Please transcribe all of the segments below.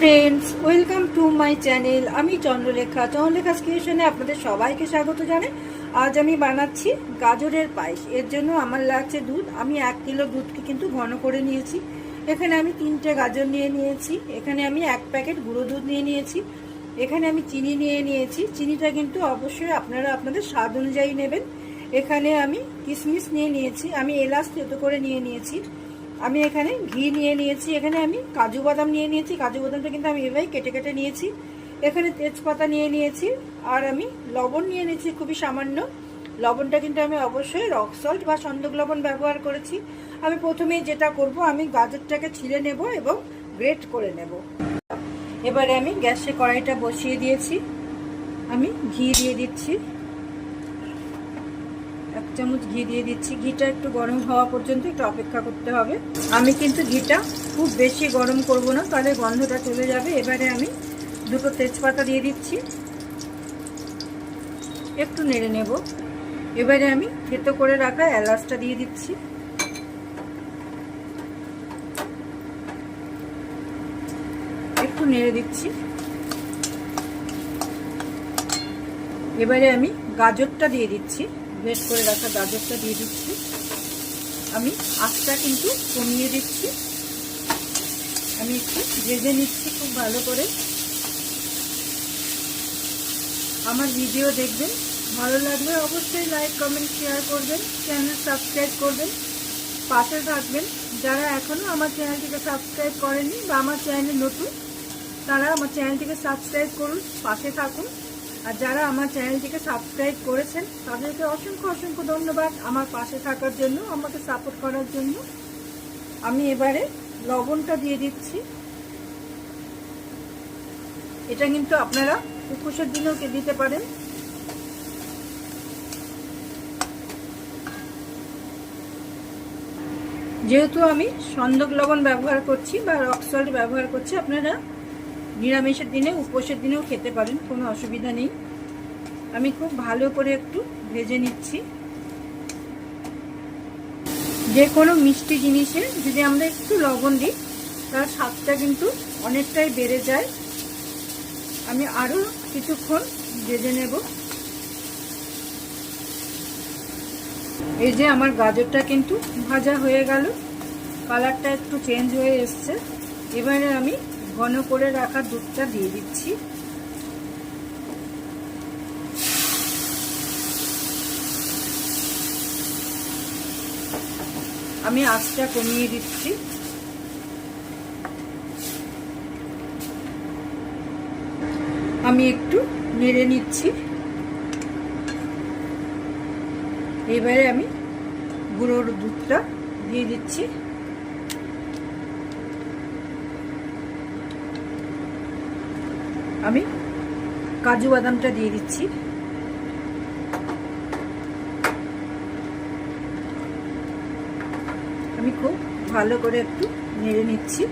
Friends welcome to my channel আমি চন্দ্রলেখা। চন্দ্রলেখা ক্রিয়েশনে আপনাদের সবাইকে স্বাগত জানাই। আজ আমি বানাচ্ছি গাজরের পায়েস। এর জন্য আমার লাগছে দুধ। আমি এক কিলো দুধকে কিন্তু ঘন করে নিয়েছি। এখানে আমি তিনটে গাজর নিয়ে নিয়েছি। এখানে আমি এক প্যাকেট গুঁড়ো দুধ নিয়ে নিয়েছি। এখানে আমি চিনি নিয়ে নিয়েছি। চিনিটা কিন্তু অবশ্যই আপনারা আপনাদের স্বাদ অনুযায়ী নেবেন। এখানে আমি কিশমিশ নিয়ে নিয়েছি। আমি এলাচ তেতো করে নিয়ে নিয়েছি। আমি এখানে ঘি নিয়ে নিয়েছি, এখানে আমি কাজু বাদাম নিয়ে নিয়েছি, কাজু বাদামটা কিন্তু আমি এভাবেই কেটে কেটে নিয়েছি। এখানে তেজপাতা নিয়ে নিয়েছি, আর আমি লবণ নিয়ে নিয়েছি, খুবই সামান্য। লবণটা কিন্তু আমি অবশ্যই রক সল্ট বা সন্দক লবণ ব্যবহার করেছি। আমি প্রথমে যেটা করব, আমি গাজরটাকে ছিলে নেব এবং গ্রেট করে নেব। এবারে আমি গ্যাসে কড়াইটা বসিয়ে দিয়েছি। আমি ঘি দিয়ে দিচ্ছি। এক চামচ ঘি দিয়ে দিচ্ছি। ঘিটা একটু গরম হওয়া পর্যন্ত একটু অপেক্ষা করতে হবে। আমি কিন্তু ঘিটা খুব বেশি গরম করব না, তাহলে গন্ধটা চলে যাবে। এবারে আমি দুটো তেজপাতা দিয়ে দিচ্ছি। একটু নেড়ে নেব। এবারে আমি থেতো করে রাখা এলাচটা দিয়ে দিচ্ছি। একটু নেড়ে দিচ্ছি। এবারে আমি গাজরটা দিয়ে দিচ্ছি। গ্রেট করে রাখা গাজরটা দিয়ে দিচ্ছি। আমি আঁচটা কিন্তু কমিয়ে দিচ্ছি। আমি একটু ভেজে নিচ্ছি খুব ভালো করে। আমার ভিডিও দেখবেন, ভালো লাগলে অবশ্যই লাইক কমেন্ট শেয়ার করবেন চ্যানেল সাবস্ক্রাইব করবেন, পাশে থাকবেন। যারা এখনও আমার চ্যানেলটিকে সাবস্ক্রাইব করেনি বা আমার চ্যানেলে নতুন, তারা আমার চ্যানেলটিকে সাবস্ক্রাইব করুন, পাশে থাকুন। আর যারা আমার চ্যানেলটিকে সাবস্ক্রাইব করেছেন, তাদেরকে অসংখ্য অসংখ্য ধন্যবাদ আমার পাশে থাকার জন্য, আমাকে সাপোর্ট করার জন্য। আমি এবারে লবণটা দিয়ে দিচ্ছি। এটা কিন্তু আপনারা উপোসের দিনেও দিতে পারেন। যেহেতু আমি সন্দক লবণ ব্যবহার করছি বা রক সল্ট ব্যবহার করছি, আপনারা নিরামিষের দিনে, উপোসের দিনেও খেতে পারেন, কোনো অসুবিধা নেই। আমি খুব ভালো করে একটু ভেজে নিচ্ছি। যে কোনো মিষ্টি জিনিসে যদি আমরা একটু লবণ দিই, তার স্বাদটা কিন্তু অনেকটাই বেড়ে যায়। আমি আরও কিছুক্ষণ ভেজে নেব। এই যে আমার গাজরটা কিন্তু ভাজা হয়ে গেল। কালারটা একটু চেঞ্জ হয়ে এসছে। এবারে আমি ঘন করে রাখা দুধটা দিয়ে দিচ্ছি। আমি আঁচটা কমিয়ে দিচ্ছি। আমি একটু নেড়ে নিচ্ছি। এবারে আমি গুঁড়োর দুধটা দিয়ে দিচ্ছি। আমি কাজু বাদামটা দিয়ে দিচ্ছি। আমি খুব ভালো করে একটু নেড়ে নিচ্ছি।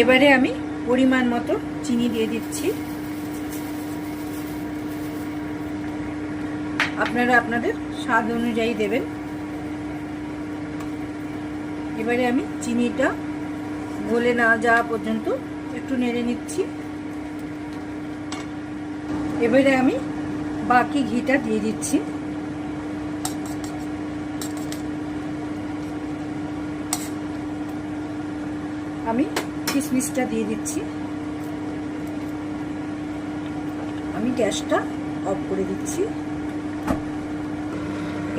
এবারে আমি পরিমাণ মতো চিনি দিয়ে দিচ্ছি। আপনারা আপনাদের স্বাদ অনুযায়ী দেবেন। এবারে আমি চিনিটা গলে না যাওয়া পর্যন্ত একটু নেড়ে নিচ্ছি। এবারে আমি বাকি ঘিটা দিয়ে দিচ্ছি। আমি কিশমিশটা দিয়ে দিচ্ছি। আমি গ্যাসটা অফ করে দিচ্ছি।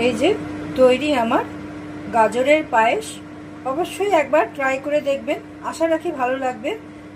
এই যে তৈরি আমার গাজরের পায়েস। অবশ্যই একবার ট্রাই করে দেখবেন। আশা রাখি ভালো লাগবে।